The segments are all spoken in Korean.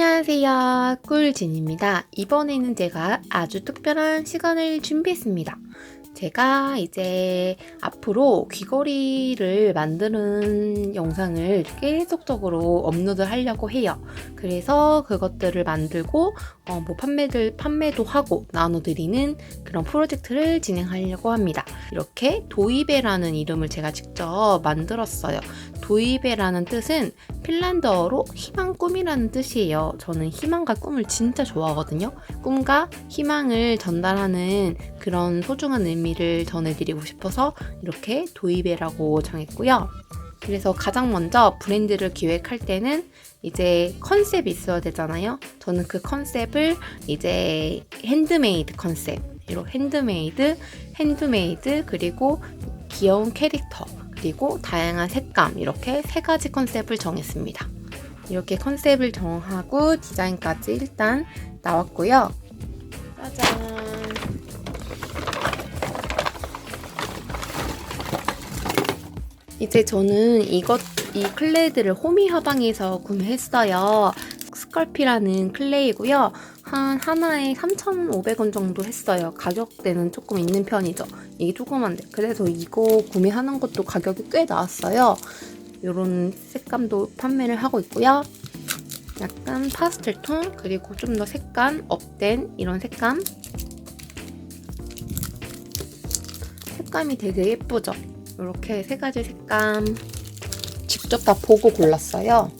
안녕하세요. 꿀진입니다. 이번에는 제가 아주 특별한 시간을 준비했습니다. 제가 이제 앞으로 귀걸이를 만드는 영상을 계속적으로 업로드 하려고 해요. 그래서 그것들을 만들고 어, 뭐 판매들 판매도 하고 나눠드리는 그런 프로젝트를 진행하려고 합니다. 이렇게 도이베라는 이름을 제가 직접 만들었어요. 도이베라는 뜻은 핀란드어로 희망 꿈이라는 뜻이에요. 저는 희망과 꿈을 진짜 좋아하거든요. 꿈과 희망을 전달하는 그런 소중한 의미를 전해드리고 싶어서 이렇게 도이베라고 정했고요. 그래서 가장 먼저 브랜드를 기획할 때는 이제 컨셉이 있어야 되잖아요. 저는 그 컨셉을 이제 핸드메이드 컨셉, 이렇게 핸드메이드, 핸드메이드, 그리고 귀여운 캐릭터, 그리고 다양한 색감, 이렇게 세 가지 컨셉을 정했습니다. 이렇게 컨셉을 정하고 디자인까지 일단 나왔고요. 짜잔. 이제 저는 이것 이 클레이들을 호미 화방에서 구매했어요. 스컬피라는 클레이고요. 한 하나에 3,500원 정도 했어요. 가격대는 조금 있는 편이죠. 이게 조그만데. 그래서 이거 구매하는 것도 가격이 꽤 나왔어요. 이런 색감도 판매를 하고 있고요. 약간 파스텔 톤 그리고 좀 더 색감 업된 이런 색감 색감이 되게 예쁘죠? 이렇게 세 가지 색감 직접 다 보고 골랐어요.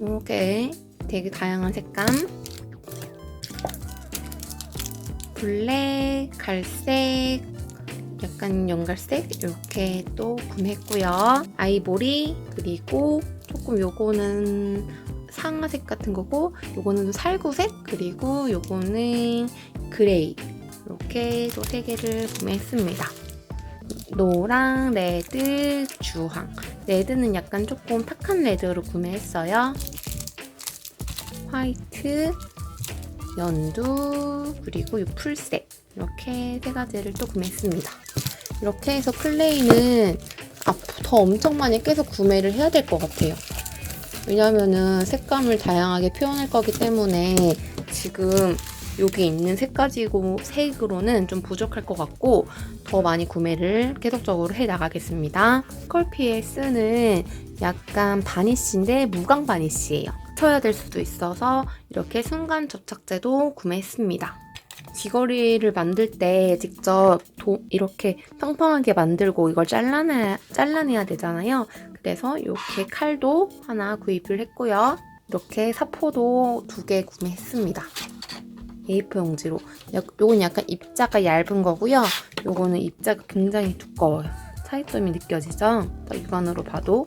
이렇게 되게 다양한 색감 블랙, 갈색, 약간 연갈색 이렇게 또 구매했고요. 아이보리 그리고 조금 요거는 상아색 같은 거고 요거는 살구색 그리고 요거는 그레이 이렇게 또 세 개를 구매했습니다. 노랑, 레드, 주황. 레드는 약간 조금 탁한 레드로 구매했어요. 화이트, 연두, 그리고 이 풀색. 이렇게 세 가지를 또 구매했습니다. 이렇게 해서 클레이는 더 엄청 많이 계속 구매를 해야 될 것 같아요. 왜냐면은 색감을 다양하게 표현할 거기 때문에 지금 여기 있는 색 가지고 색으로는 좀 부족할 것 같고 더 많이 구매를 계속적으로 해 나가겠습니다. 스컬피에 쓰는 약간 바니쉬인데 무광 바니쉬예요. 쳐야 될 수도 있어서 이렇게 순간 접착제도 구매했습니다. 귀걸이를 만들 때 직접 도, 이렇게 평평하게 만들고 이걸 잘라내, 잘라내야 되잖아요. 그래서 이렇게 칼도 하나 구입을 했고요. 이렇게 사포도 두 개 구매했습니다. A4 용지로. 요건 약간 입자가 얇은 거고요. 요거는 입자가 굉장히 두꺼워요. 차이점이 느껴지죠? 육안으로 봐도.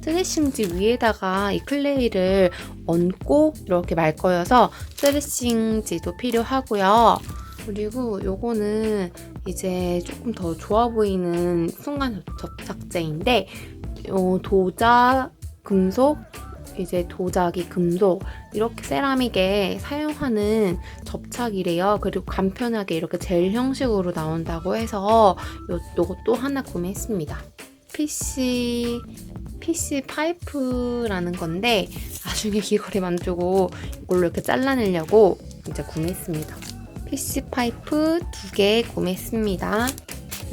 트레싱지 위에다가 이 클레이를 얹고 이렇게 말 거여서 트레싱지도 필요하고요. 그리고 요거는 이제 조금 더 좋아 보이는 순간 접착제인데 요 도자 금속 이제 도자기, 금속 이렇게 세라믹에 사용하는 접착이래요. 그리고 간편하게 이렇게 젤 형식으로 나온다고 해서 요, 요것도 하나 구매했습니다. PC PC 파이프라는 건데 나중에 귀걸이 만들고 이걸로 이렇게 잘라내려고 이제 구매했습니다. PC 파이프 두 개 구매했습니다.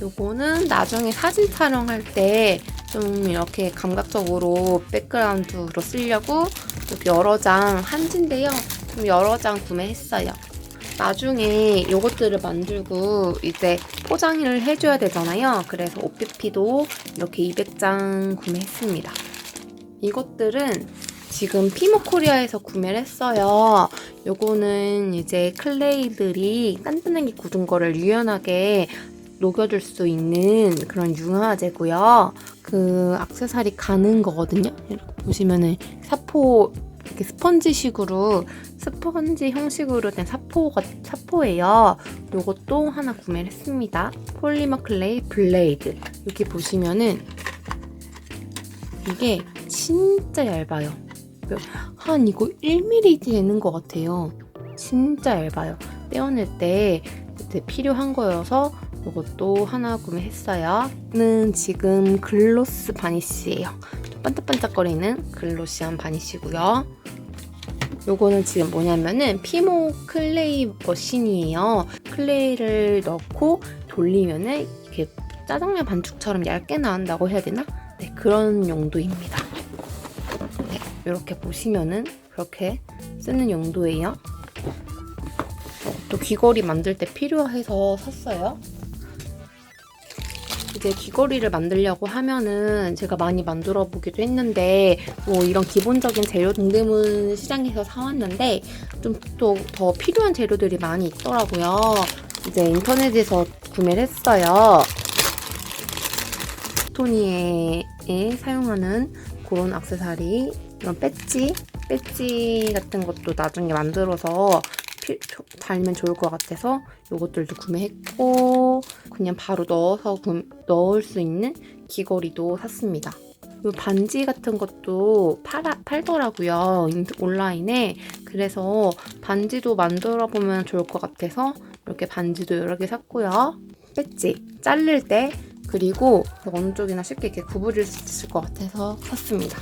요거는 나중에 사진 촬영할 때 좀 이렇게 감각적으로 백그라운드로 쓰려고 이렇게 여러 장 한지인데요. 좀 여러 장 구매했어요. 나중에 요것들을 만들고 이제 포장을 해줘야 되잖아요. 그래서 OPP도 이렇게 200장 구매했습니다. 이것들은 지금 피모코리아에서 구매를 했어요. 요거는 이제 클레이들이 단단하게 굳은 거를 유연하게 녹여줄 수 있는 그런 융화제고요. 그 악세사리 가는 거거든요. 보시면은 사포 이렇게 스펀지식으로 스펀지 형식으로 된 사포가 사포예요. 요것도 하나 구매를 했습니다. 폴리머 클레이 블레이드. 여기 보시면은 이게 진짜 얇아요. 한 이거 1mm 되는 것 같아요. 진짜 얇아요. 떼어낼 때 필요한 거여서 이것도 하나 구매했어요. 는 지금 글로스 바니쉬예요. 좀 반짝반짝거리는 글로시한 바니쉬고요. 요거는 지금 뭐냐면은 피모 클레이 머신이에요. 클레이를 넣고 돌리면은 이렇게 짜장면 반죽처럼 얇게 나온다고 해야 되나? 네, 그런 용도입니다. 네, 이렇게 보시면은 그렇게 쓰는 용도예요. 또 귀걸이 만들 때 필요해서 샀어요. 이제 귀걸이를 만들려고 하면은 제가 많이 만들어 보기도 했는데 뭐 이런 기본적인 재료 등등은 시장에서 사왔는데 좀 또 더 필요한 재료들이 많이 있더라고요. 이제 인터넷에서 구매를 했어요. 토니에 사용하는 그런 악세사리 이런 배지 배지 같은 것도 나중에 만들어서 피- 조- 달면 좋을 것 같아서 이것들도 구매했고 그냥 바로 넣어서 구- 넣을 수 있는 귀걸이도 샀습니다. 이 반지 같은 것도 팔아, 팔더라고요 인- 온라인에 그래서 반지도 만들어 보면 좋을 것 같아서 이렇게 반지도 여러 개 샀고요. 배지 자를 때 그리고 어느 쪽이나 쉽게 이렇게 구부릴 수 있을 것 같아서 샀습니다.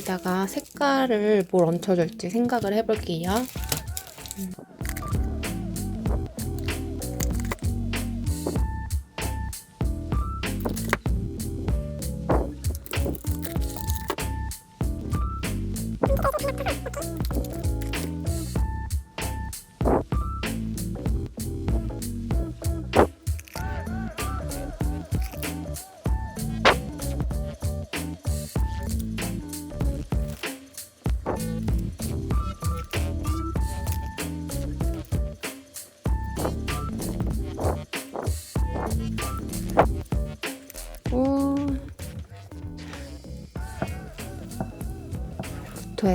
여기다가 색깔을 뭘 얹혀줄지 생각을 해볼게요. 음.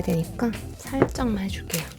되니까 살짝만 해줄게요.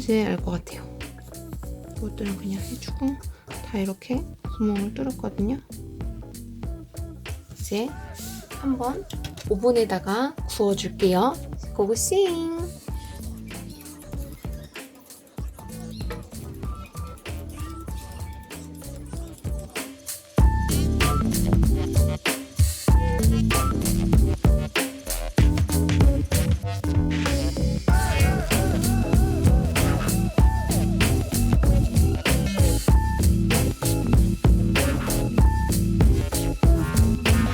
해야지 알 것 같아요. 이것들은 그냥 해주고 다 이렇게 구멍을 뚫었거든요. 이제 한번 오븐에다가 구워줄게요. 고고싱!